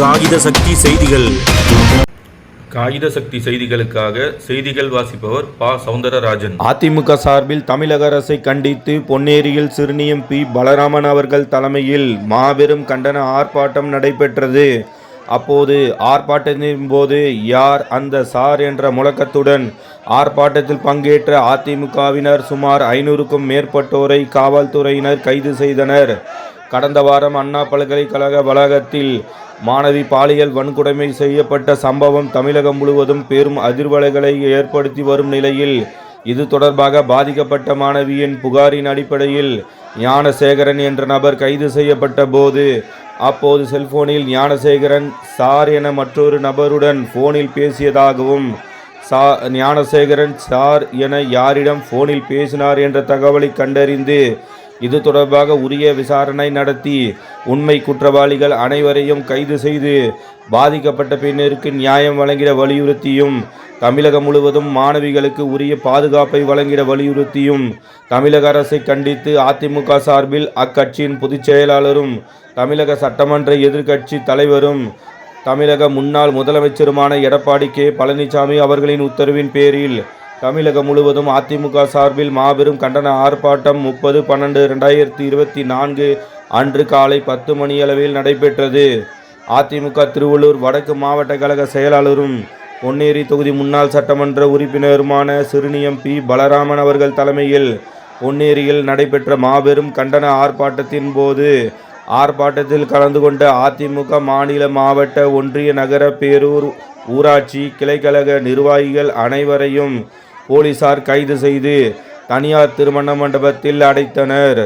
காகித சக்தி செய்திகள். காகித சக்தி செய்திகளுக்காக செய்திகள் வாசிப்பவர் பா. சவுந்தரராஜன். அதிமுக சார்பில் தமிழக அரசை கண்டித்து பொன்னேரியில் சிறுனியம் பி. பலராமன் அவர்கள் தலைமையில் மாபெரும் கண்டன ஆர்ப்பாட்டம் நடைபெற்றது. அப்போது ஆர்ப்பாட்டத்தின் போது யார் அந்த சார் என்ற முழக்கத்துடன் ஆர்ப்பாட்டத்தில் பங்கேற்ற அதிமுகவினர் சுமார் ஐநூறுக்கும் மேற்பட்டோரை காவல்துறையினர் கைது செய்தனர். கடந்த வாரம் அண்ணா பல்கலைக்கழக வளாகத்தில் மாணவி பாலியல் வன்கொடுமை செய்யப்பட்ட சம்பவம் தமிழகம் முழுவதும் பெரும் அதிர்வலைகளை ஏற்படுத்தி வரும் நிலையில் இது தொடர்பாக பாதிக்கப்பட்ட மாணவியின் புகாரின் அடிப்படையில் ஞானசேகரன் என்ற நபர் கைது செய்யப்பட்ட போது அப்போது செல்போனில் ஞானசேகரன் சார் என மற்றொரு நபருடன் போனில் பேசியதாகவும் சா ஞானசேகரன் சார் என யாரிடம் போனில் பேசினார் என்ற தகவலை கண்டறிந்து இது தொடர்பாக உரிய விசாரணை நடத்தி உண்மை குற்றவாளிகள் அனைவரையும் கைது செய்து பாதிக்கப்பட்ட பெண்ணிற்கு நியாயம் வழங்கிட வலியுறுத்தியும் தமிழகம் முழுவதும் மாணவிகளுக்கு உரிய பாதுகாப்பை வழங்கிட வலியுறுத்தியும் தமிழக அரசை கண்டித்து அதிமுக சார்பில் அக்கட்சியின் பொதுச் செயலாளரும் தமிழக சட்டமன்ற எதிர்க்கட்சி தலைவரும் தமிழக முன்னாள் முதலமைச்சருமான எடப்பாடி கே. பழனிசாமி அவர்களின் உத்தரவின் பேரில் தமிழகம் முழுவதும் அதிமுக சார்பில் மாபெரும் கண்டன ஆர்ப்பாட்டம் முப்பது பன்னெண்டு ரெண்டாயிரத்தி இருபத்தி நான்கு அன்று காலை பத்து மணியளவில் நடைபெற்றது. அதிமுக திருவள்ளூர் வடக்கு மாவட்ட கழக செயலாளரும் பொன்னேரி தொகுதி முன்னாள் சட்டமன்ற உறுப்பினருமான சிறுனியம் பி. பலராமன் அவர்கள் தலைமையில் பொன்னேரியில் நடைபெற்ற மாபெரும் கண்டன ஆர்ப்பாட்டத்தின் போது ஆர்ப்பாட்டத்தில் கலந்து கொண்ட அதிமுக மாநில மாவட்ட ஒன்றிய நகர பேரூர் ஊராட்சி கிளைக்கழக நிர்வாகிகள் அனைவரையும் போலீசார் கைது செய்து தனியார் திருமண மண்டபத்தில் அடைத்தனர்.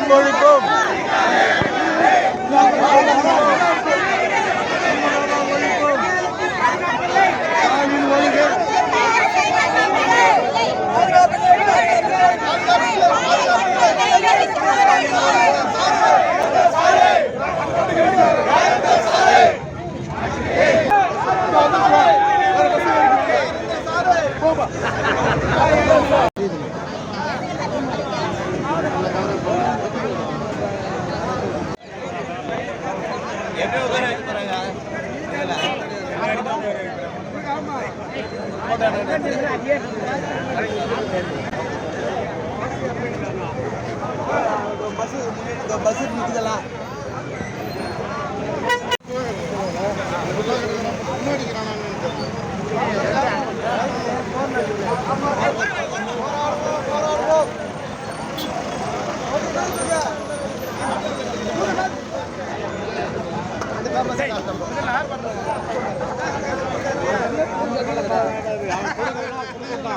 মরিব பஸ் பஸ் நிற்குதெல்லாம்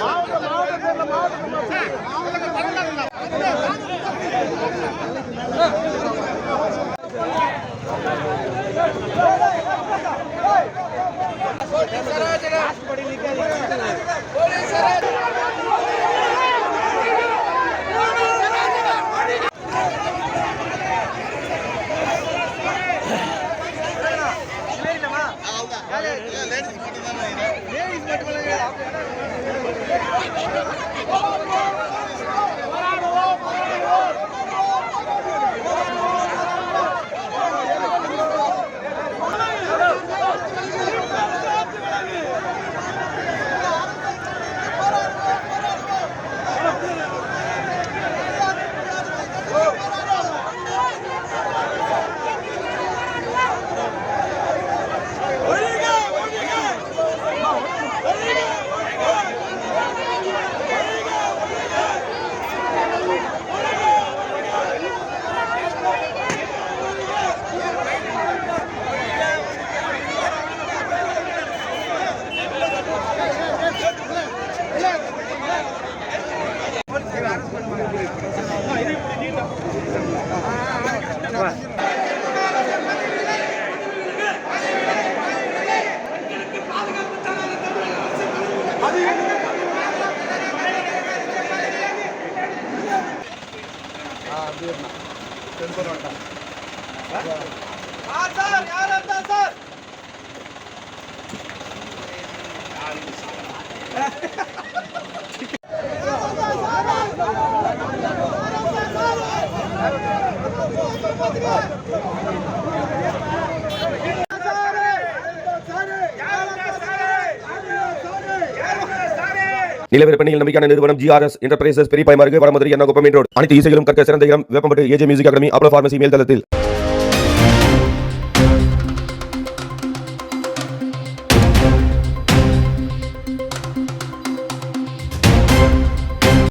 மாவட்ட மாவட்ட பேர்ல மாவட்ட சார் நிலவிற்பனையில் நம்பிக்கையான நிறுவனம் ஜிஆர்எஸ் என்டர்பிரைசஸ் பெரிய பயமாருக்கு வடமதுரை என்ன குப்பம் ரோடு. அனைத்து இசைகளும் கற்க சிறந்த இடம் Veppampattu A J music academy Apollo pharmacy மேல்தளத்தில்.